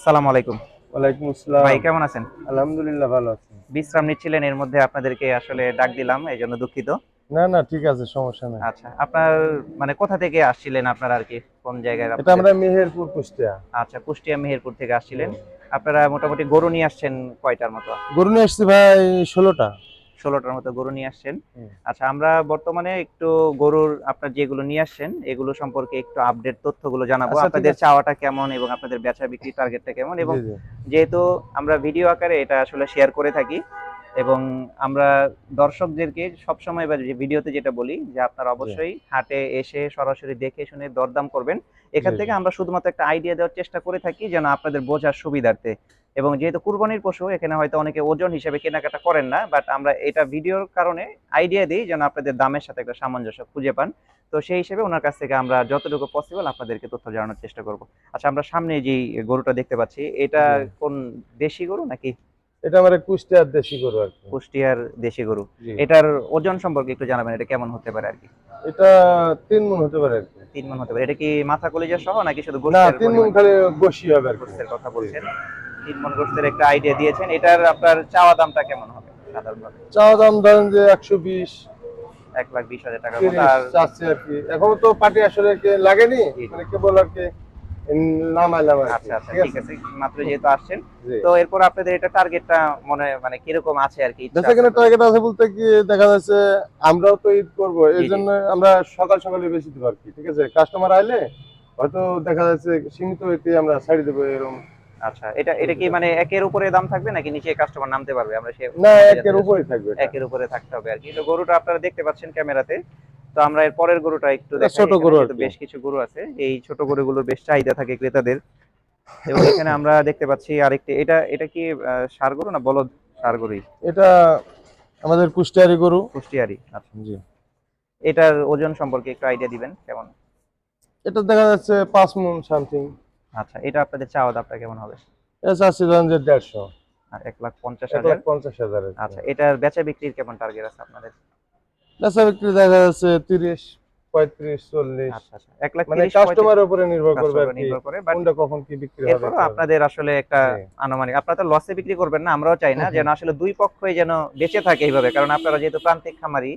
আসসালামু আলাইকুম। ওয়ালাইকুম আসসালাম। ভাই কেমন আছেন? আলহামদুলিল্লাহ ভালো আছি। বিশ্রাম নিচ্ছিলেন এর মধ্যে আপনাদেরকে আসলে ডাক দিলাম এই জন্য দুঃখিত। না না ঠিক আছে সমস্যা নাই। আচ্ছা আপনার মানে কোথা থেকে আসছিলেন আপনারা আর কি? কোন জায়গায় এটা আমরা মেহেরপুর কুষ্টিয়া। আচ্ছা কুষ্টিয়া মেহেরপুর থেকে আসছিলেন। আপনারা মোটামুটি গরু নিয়ে আসছেন কয়টার মতো? গরু নিয়ে আসছি ভাই ষোলোটা। ষোলোটার মতো গরু নিয়ে আসছেন। আচ্ছা আমরা বর্তমানে একটু গরুর আপনার যেগুলো নিয়ে আসছেন এগুলো সম্পর্কে একটু আপডেট তথ্যগুলো জানাব। আচ্ছা, আপনাদের চাওয়াটা কেমন এবং আপনাদের বেচা বিক্রি টার্গেটটা কেমন? এবং। যেহেতু আমরা ভিডিও আকারে এটা আসলে শেয়ার করে থাকি এবং আমরা দর্শকদেরকে সবসময় বা যে ভিডিওতে যেটা বলি যে আপনারা অবশ্যই হাটে এসে সরাসরি দেখে শুনে দরদাম করবেন। এখান থেকে আমরা শুধুমাত্র একটা আইডিয়া দেওয়ার চেষ্টা করে থাকি যেন আপনাদের বোঝার সুবিধার্থে। এবং যেহেতু কুরবানির পশু এখানে হয়তো অনেকে ওজন হিসেবে কেনাকাটা করেন না বাট আমরা এটা ভিডিওর কারণে আইডিয়া দিই যেন আপনাদের দামের সাথে একটা সামঞ্জস্য খুঁজে পান। তো সেই হিসেবে ওনার কাছ থেকে আমরা যতটুকু পসিবল আপনাদেরকে তথ্য জানানোর চেষ্টা করব। আচ্ছা আমরা সামনে যে গরুটা দেখতে পাচ্ছি এটা কোন দেশি গরু নাকি? এটা আমার কুষ্টিয়ার দেশি গরু আর কি। কুষ্টিয়ার দেশি গরু। এটার ওজন সম্পর্কে একটু জানাবেন এটা কেমন হতে পারে আর কি? এটা তিন মন হতে পারে আর কি। তিন মন হতে পারে। এটা কি মাথা কলিজা সহ নাকি শুধু না তিন মন খালি বসি হবে আর গোস্তের কথা বলছেন। তিন মন গোস্তের একটা আইডিয়া দিয়েছেন এটার আপনার চাওয়া দামটা কেমন হবে সাধারণভাবে? চাওয়া দাম ধরেন যে একশো বিশ। এক লাখ বিশ হাজার তিরিশ আর চাচ্ছে আর কি। এখনও তো পার্টি আসলে লাগেনি মানে কেবল আর কি আচ্ছা আচ্ছা ঠিক আছে? মাত্র যেহেতু আসছেন। তো এরপর আপনাদের এটা টার্গেটটা মনে মানে কীরকম আছে আর কি? টার্গেট আছে বলতে কি দেখা যাচ্ছে আমরাও তো ঈদ করব এই। জন্য আমরা সকাল সকালে বেশি দেবো আর কি ঠিক আছে? কাস্টমার আইলে হয়তো দেখা যাচ্ছে সীমিত হইতে আমরা ছাড়ি দেবো এরকম আচ্ছা এটা এটা কি মানে একের উপরে দাম থাকবে নাকি নিচে কাস্টমার নামতে পারবে? আমরা সে না একের উপরেই থাকবে। একের উপরে থাকতে হবে আর কি। তো গরুটা আপনারা দেখতে পাচ্ছেন ক্যামেরাতে। তো আমরা এর পরের গরুটা একটু ছোট গরু বেশ কিছু গরু আছে এই ছোট গরুগুলোর বেশ চাহিদা থাকে ক্রেতাদের। এবং এখানে আমরা দেখতে পাচ্ছি আরেকটি এটা এটা কি ষাঁড় গরু না বলদ সার গরুই? এটা আমাদের কুষ্টিয়ারি গরু। কুষ্টিয়ারি আচ্ছা। জি। এটার ওজন সম্পর্কে একটু আইডিয়া দিবেন কেমন? এটা দেখা যাচ্ছে পাঁচ মন সামথিং আচ্ছা এটা আপনাদের চাওয়া দামটা কেমন হবে? এটা চাচ্ছি ধরেন যে দেড়শো। আর এক লাখ পঞ্চাশ হাজার? পঞ্চাশ হাজার। আচ্ছা এটার বেচা বিক্রির কেমন টার্গেট আছে আপনাদের? বেচা বিক্রি দেখা যাচ্ছে তিরিশ আচ্ছা আচ্ছা। মানে কাস্টমারের উপরে নির্ভর করবে আর customer কি নির্ভর করে কোনটা কখন কি বিক্রি হবে এরপরও আপনাদের আসলে একটা আনুমানিক আপনারা তো লসে বিক্রি করবেন না আমরাও চাই না যেন আসলে দুই পক্ষই যেন বেঁচে থাকে এইভাবে কারণ আপনারা যেহেতু প্রান্তিক খামারি।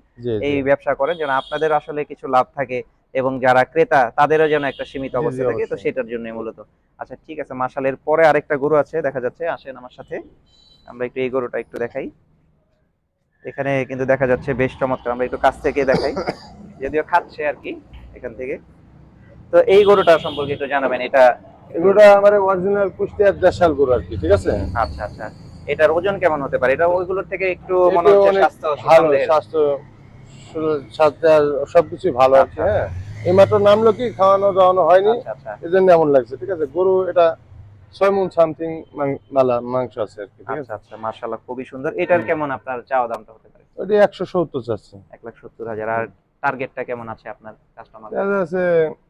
এই ব্যবসা করেন যেন আপনাদের আসলে কিছু লাভ থাকে এবং যারা ক্রেতা তাদেরও যেন একটা সীমিত অবস্থা থাকে তো সেটার জন্য মূলত। আচ্ছা ঠিক আছে মাসালের পরে আরেকটা গরু আছে দেখা যাচ্ছে আসেন আমার সাথে। আমরা একটু এই গরুটা একটু দেখাই। এখানে কিন্তু দেখা যাচ্ছে বেশ চমৎকার আমরা একটু কাছ থেকে দেখাই। যদিও খাচ্ছে আর কি এখান থেকে। তো এই গরুটা সম্পর্কে একটু জানাবেন এটা এগুলোটা আমার অরিজিনাল কুষ্টিয়ার দেশাল গরু আর কি ঠিক আছে? আচ্ছা আচ্ছা। এটার ওজন কেমন হতে পারে? এটা ওইগুলোর থেকে একটু মনে হচ্ছে স্বাস্থ্য ভালো স্বাস্থ্য স্বাস্থ্য সবকিছু ভালো আছে আচ্ছা। হ্যাঁ? এইমাত্র নামলো কি খাওয়ানো দাওয়ানো হয়নি। আচ্ছা আচ্ছা। এই জন্য এমন লাগছে ঠিক আছে? গরু এটা ছয় মন সামথিং মালা মাংস আছে আর কি আচ্ছা আচ্ছা মাশাআল্লাহ খুবই সুন্দর। এটার কেমন আপনার চাওয়া দামটা হতে পারে? ওটি একশো সত্তর চাচ্ছে। এক লাখ সত্তর হাজার। আর টার্গেটটা কেমন আছে আপনার কাস্টমার যাচ্ছে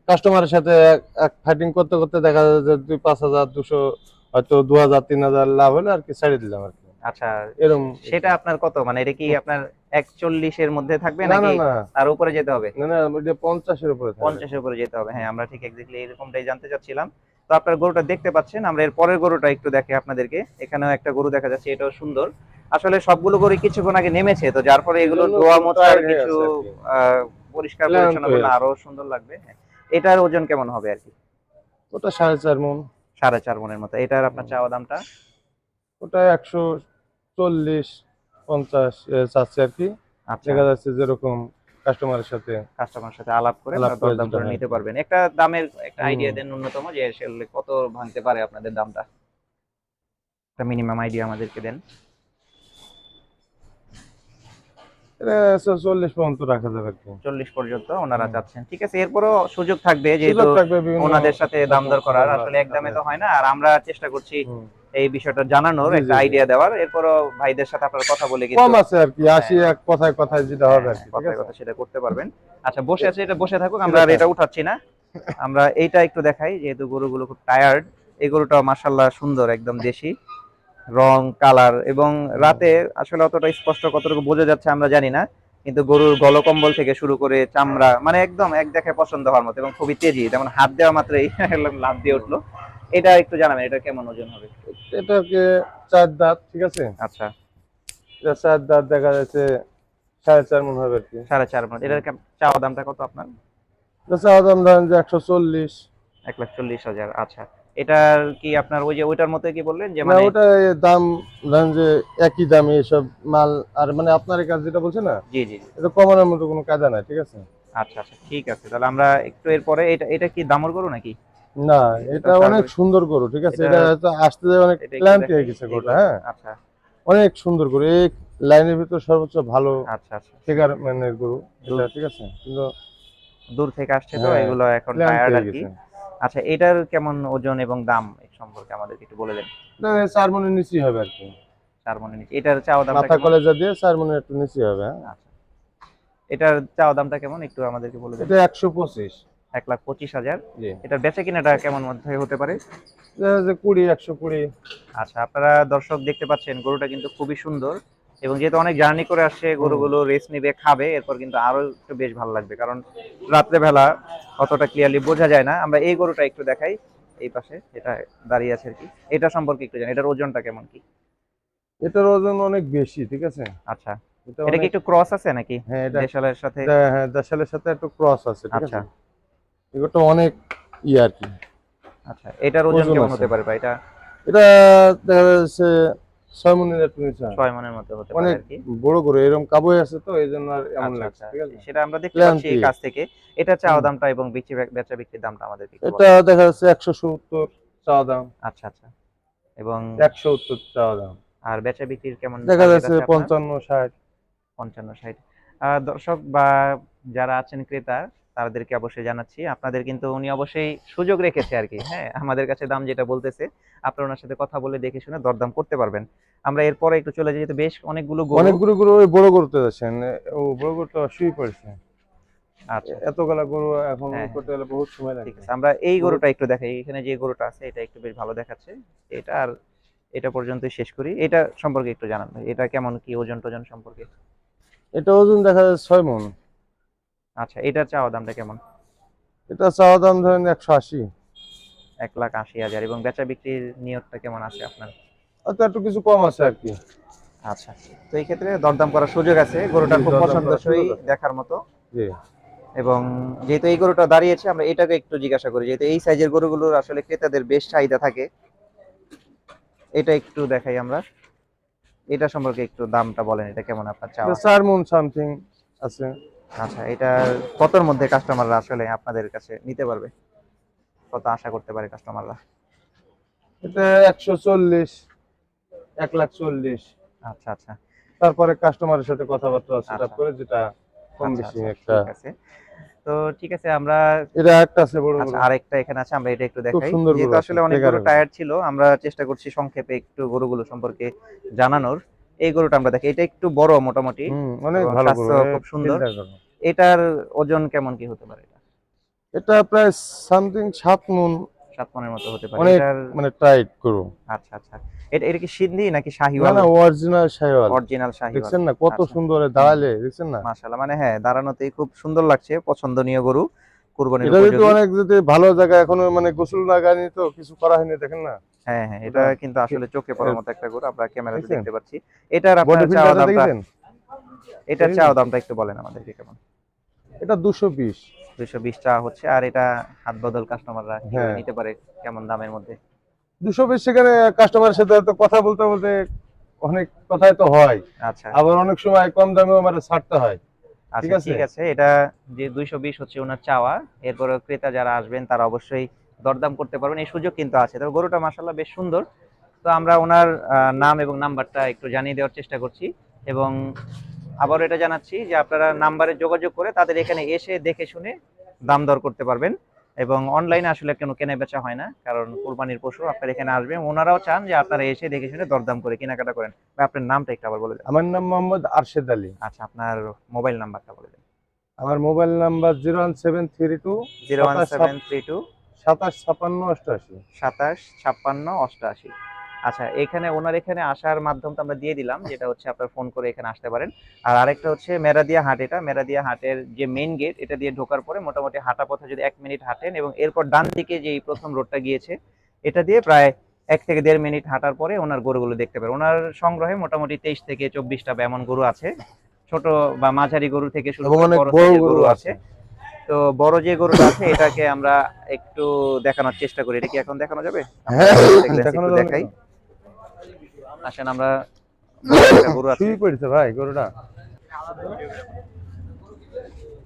কাস্টমারের সাথে এক ফাইটিং করতে করতে দেখা যাচ্ছে যে দুই পাঁচ হাজার দুশো হয়তো দু হাজার তিন হাজার লাভ হলে আর কি ছাড়িয়ে দিলাম আর কি। আচ্ছা এরকম সেটা আপনার কত? মানে এটা কি আপনার একচল্লিশের মধ্যে থাকবে নাকি তার উপরে যেতে হবে? না না পঞ্চাশের উপরে। পঞ্চাশের উপরে যেতে হবে। হ্যাঁ আমরা ঠিক এক্স্যাক্টলি এরকমটাই জানতে চাচ্ছিলাম। তো আপনার গরুটা দেখতে পাচ্ছেন আমরা এর পরের গরুটা একটু দেখে আপনাদেরকে। এখানেও একটা গরু দেখা যাচ্ছে এটাও সুন্দর। আসলে সবগুলো গরু কিছুক্ষণ আগে নেমেছে তো যার ফলে এগুলো ধোয়া মোছার কিছু আছে আর কি। আহ, পরিষ্কার পরিচ্ছন্ন হয়ে করলে আরও সুন্দর লাগবে। হ্যাঁ। এটার ওজন কেমন হবে আর কি? ওটা সাড়ে চার মন। সাড়ে চার মনের মতো। এটার আপনার চাওয়া দামটা? ওটা একশো চল্লিশ পঞ্চাশ চাচ্ছে আর কি। আচ্ছা। দেখা যাচ্ছে যেরকম কাস্টমারের সাথে কাস্টমার সাথে আলাপ করে করে দরদাম করে নিতে পারবেন। একটা দামের একটা আইডিয়া দেন ন্যূনতম যে আসলে কত ভাঙতে পারে আপনাদের দামটা। একটা মিনিমাম আইডিয়া আমাদেরকে দেন এটা চল্লিশ পর্যন্ত রাখা যাবে আর কি। চল্লিশ পর্যন্ত ওনারা চাচ্ছেন। ঠিক আছে এরপরও সুযোগ থাকবে যেহেতু সুযোগ থাকবে বিভিন্ন- ওনাদের সাথে দাম দর করার। আসলে একদমে তো হয় না। আর আমরা চেষ্টা করছি এই বিষয়টা জানানোর একটা। আইডিয়া দেওয়ার। এরপরও ভাইদের সাথে আপনারা কথা বলে কিন্তু কম আছে আর কি আশি এক কথায় কথায় যেটা হবে আর কি কথায় কথা সেটা করতে পারবেন। আচ্ছা বসে আছে এটা বসে থাকুক আমরা আর এটা উঠাচ্ছি না। আমরা এইটা একটু দেখাই যেহেতু গরুগুলো খুব টায়ার্ড এই গরুটা মাসাল্লাহ সুন্দর একদম দেশি। রং কালার এবং রাতে আসলে অতটা স্পষ্ট কতটুকু বোঝা যাচ্ছে আমরা জানি না। কিন্তু গরুর গলকম্বল থেকে শুরু করে চামড়া মানে একদম এক দেখে পছন্দ হওয়ার মতো এবং খুবই তেজি যেমন হাত দেওয়া মাত্রই লাভ দিয়ে উঠল। এটা একটু জানাবেন এটা কেমন ওজন হবে? এটাকে চার দাঁত ঠিক আছে? আচ্ছা। এটা চার দাঁত দেখা যাচ্ছে সাড়ে চার মন হবে আর কি। সাড়ে চার মণ এটার চাওয়া দামটা কত আপনার? চাওয়া দাম ধরেন যে একশো চল্লিশ। এক লাখ চল্লিশ হাজার আচ্ছা। এটার কি আপনার ওই যে ওইটার মতো কি বললেন যে মানে ওটা দাম ধরেন যে একই দামে মাল আর মানে আপনার কাজ যেটা না জি জি। এটা কমানোর মতো কোনো কাজা নাই ঠিক আছে? আচ্ছা আচ্ছা ঠিক আছে তাহলে আমরা একটু এরপরে এটা এটা কি দামর গরু নাকি? না এটা অনেক সুন্দর গরু ঠিক আছে? এটা- হয়তো আসতে যায় অনেক ক্লান্তি হয়ে গেছে গরুটা হ্যাঁ? আচ্ছা। অনেক সুন্দর গরু এই লাইনের ভিতর সর্বোচ্চ ভালো আচ্ছা আচ্ছা ফিগার ম্যানের গরু ঠিক আছে? কিন্তু দূর থেকে আসছে তো হ্যাঁ, এগুলো এখন টায়ার্ড আর কি। আচ্ছা এটার কেমন ওজন এবং দাম সম্পর্কে আমাদের একটু বলে দেন? এটা চার মনের নিচেই হবে আর কি। চার মনে নিচে এটার চাওয়া দামটা মাথা? কলেজা দিয়ে চার মনের একটু নিচেই হবে হ্যাঁ। আচ্ছা। এটার চাওয়া দামটা কেমন? একটু আমাদেরকে বলে দেন। এটা একশো পঁচিশ। এক লাখ পঁচিশ হাজার। জি। এটার বেচা কিনাটা কেমন মধ্যে হতে পারে? কুড়ি একশো কুড়ি। আচ্ছা আপনারা দর্শক দেখতে পাচ্ছেন গরুটা কিন্তু খুবই সুন্দর এবং যেহেতু অনেক জার্নি করে আসছে গরুগুলো রেস্ট নিবে খাবে এরপর কিন্তু আরও একটু বেশ ভালো লাগবে। কারণ রাত্রেবেলা অতটা ক্লিয়ারলি বোঝা যায় না। আমরা এই গরুটা একটু দেখাই। এই পাশে এটা দাঁড়িয়ে আছে আর কি। এটা সম্পর্কে একটু জানি। এটার ওজনটা কেমন কি? এটার ওজন অনেক বেশি ঠিক আছে? আচ্ছা। এটা কি একটু ক্রস আছে নাকি? হ্যাঁ দেশালের সাথে? হ্যাঁ দেশালের সাথে একটু ক্রস আছে ঠিক আচ্ছা। আছে? এগুলো অনেক ই আর কি। আচ্ছা এটার ওজন কেমন হতে পারে ভাই? এটা এটা দেখা যাচ্ছে ছয় মনের একটু নিচে। ছয় মনের মতো হতে পারে কি। বড় করে এরকম কাবই আছে তো এই জন্য আর এমন আচ্ছা, লাগছে আচ্ছা। ঠিক আছে? সেটা আমরা দেখতে পাচ্ছি এই কাছ থেকে। এটা চাওয়া দামটা এবং বিক্রি বেচা বিক্রির দামটা আমাদের এটা দেখা যাচ্ছে একশো সত্তর চাওয়া দাম। আচ্ছা আচ্ছা। এবং একশো সত্তর চাওয়া দাম। আর বেচা বিক্রির কেমন দেখা যাচ্ছে আছে আপনার? পঞ্চান্ন ষাট। পঞ্চান্ন ষাট। আহ, দর্শক বা যারা আছেন ক্রেতা তাদেরকে অবশ্যই জানাচ্ছি। আপনাদের কিন্তু উনি অবশ্যই সুযোগ রেখেছে আর কি হ্যাঁ আমাদের কাছে দাম যেটা বলতেছে আপনারা ওনার সাথে কথা বলে দেখে শুনে দরদাম করতে পারবেন। আমরা এরপরে একটু চলে যাই যেহেতু বেশ অনেকগুলো গরু অনেকগুলো গরু বড় করতে যাচ্ছেন। ও বড় গরুটা শুয়ে পড়ছে। আচ্ছা। এতগুলা গরু এখন হ্যাঁ, করতে গেলে বহুত সময় ঠিক আছে আমরা এই গরুটা একটু দেখাই। এখানে যে গরুটা আছে এটা একটু বেশ ভালো দেখাচ্ছে। এটা আর এটা পর্যন্তই শেষ করি। এটা সম্পর্কে একটু জানান এটা কেমন কি ওজন টোজন সম্পর্কে? এটা ওজন দেখা যাচ্ছে ছয় মন। আচ্ছা এটার চাওয়া দামটা কেমন? এটা চাওয়া দাম ধরেন একশো আশি। এক লাখ আশি হাজার এবং বেচা বিক্রির নিয়তটা কেমন আছে আপনার? অত একটু কিছু কম আছে আর কি। আচ্ছা তো এই ক্ষেত্রে দরদাম করার সুযোগ আছে। গরুটা খুব পছন্দসই দেখার মতো। জি। এবং যেহেতু এই গরুটা দাঁড়িয়েছে আমরা এটাকে একটু জিজ্ঞাসা করি যেহেতু এই সাইজের গরুগুলোর আসলে ক্রেতাদের বেশ চাহিদা থাকে। এটা একটু দেখাই আমরা। এটা সম্পর্কে একটু দামটা বলেন এটা কেমন আপনার চাওয়া? এটা চার মন সামথিং আছে। আচ্ছা এটা কতর মধ্যে কাস্টমাররা আসলে আপনাদের কাছে নিতে পারবে? কত আশা করতে পারে কাস্টমাররা এটা একশো চল্লিশ এক লাখ চল্লিশ। আচ্ছা আচ্ছা। তারপরে কাস্টমারের সাথে কথাবার্তা আছে আচ্ছা। তারপরে যেটা কম আচ্ছা, বেশি আচ্ছা, একটা। আছে। তো ঠিক আছে আমরা এটা একটা আছে বড় আচ্ছা আরেকটা এখানে আছে আমরা এটা একটু দেখাই। যেহেতু আসলে অনেক এগারো। টায়ার ছিল আমরা চেষ্টা করছি সংক্ষেপে একটু গরুগুলো সম্পর্কে জানানোর। এই গরুটা আমরা দেখি। এটা একটু বড় মোটামুটি। অনেক ভালো এ খুব সুন্দর। এটার ওজন কেমন কি হতে পারে এটা? এটা প্রায় সামথিং সাত মন। সাত মনের মতো হতে পারে। এটার মানে টাইট গরু। আচ্ছা আচ্ছা। এটা এটা কি সিন্ধি নাকি শাহিওয়াল? না অরিজিনাল শাইওয়াল অরিজিনাল শাহিওয়াল। দেখছেন না কত আচ্ছা। সুন্দর দাঁড়ালে দেখছেন না? মাশাআল্লাহ মানে হ্যাঁ দাঁড়ানোতেই খুব সুন্দর লাগছে। পছন্দনীয় গরু কুরবানির এটা যদি অনেক যদি ভালো জায়গা এখনও মানে গোসল না গানি তো কিছু করা হয়নি দেখেন না? হ্যাঁ হ্যাঁ এটা এটা- কিন্তু আসলে চোখে পড়ার মতো একটা গরু আমরা ক্যামেরাতে দেখতে পাচ্ছি। এটার আপনার চাওয়া দামটা এটার চাওয়া দামটা একটু বলেন আমাদেরকে কেমন? এটা দুশো বিশ। দুইশো হচ্ছে আর এটা হাত বদল কাস্টমাররা হ্যাঁ। নিতে পারে কেমন দামের মধ্যে? দুশো বিশ সেখানে কাস্টমারের সাথে তো কথা বলতে বলতে অনেক কথাই তো হয়। আচ্ছা। আবার অনেক সময় কম দামেও আমার ছাড়তে হয়। আচ্ছা আছে? ঠিক আছে। এটা যে দুইশো বিশ হচ্ছে ওনার চাওয়া এরপরে ক্রেতা যারা আসবেন তারা অবশ্যই দরদাম করতে পারবেন এই সুযোগ কিন্তু আছে। তবে গরুটা মাসাল্লাহ বেশ সুন্দর। তো আমরা ওনার নাম এবং নাম্বারটা একটু জানিয়ে দেওয়ার চেষ্টা করছি এবং আবার এটা জানাচ্ছি যে আপনারা নাম্বারে যোগাযোগ করে তাদের এখানে এসে দেখে শুনে দাম দর করতে পারবেন এবং অনলাইনে আসলে কোনো কেনা বেচা হয় না কারণ কোরবানির পশু আপনার এখানে আসবেন ওনারাও চান যে আপনারা এসে দেখে শুনে দরদাম করে কেনাকাটা করেন। আপনার নামটা একটু আবার বলে দেন। আমার নাম মোহাম্মদ আরশেদ আলী। আচ্ছা আপনার মোবাইল নাম্বারটা বলে দেন। আমার mobile number zero one seven three two zero one seven three two সাতাশ ছাপান্ন অষ্টআশি। সাতাশ ছাপ্পান্ন অষ্টআশি। আচ্ছা এখানে ওনার এখানে আসার মাধ্যমটা আমরা দিয়ে দিলাম যেটা হচ্ছে আপনার ফোন করে এখানে আসতে পারেন। আর আরেকটা হচ্ছে মেরাদিয়া হাট এটা। মেরাদিয়া হাটের যে মেইন গেট এটা দিয়ে ঢোকার পরে মোটামুটি হাঁটা পথে যদি এক মিনিট হাঁটেন এবং এরপর ডান দিকে যে প্রথম রোডটা গিয়েছে এটা দিয়ে প্রায় এক থেকে দেড় মিনিট হাঁটার পরে ওনার গরুগুলো দেখতে পারেন ওনার সংগ্রহে মোটামুটি তেইশ থেকে চব্বিশটা এমন গরু আছে। ছোট বা মাঝারি গরু থেকে শুরু করে গরু আছে। তো বড় যে গরুটা আছে এটাকে আমরা একটু দেখানোর চেষ্টা করি। এটা কি এখন দেখানো যাবে? দেখাই। আসেন আমরা গরু আছে। ভাই গরুটা।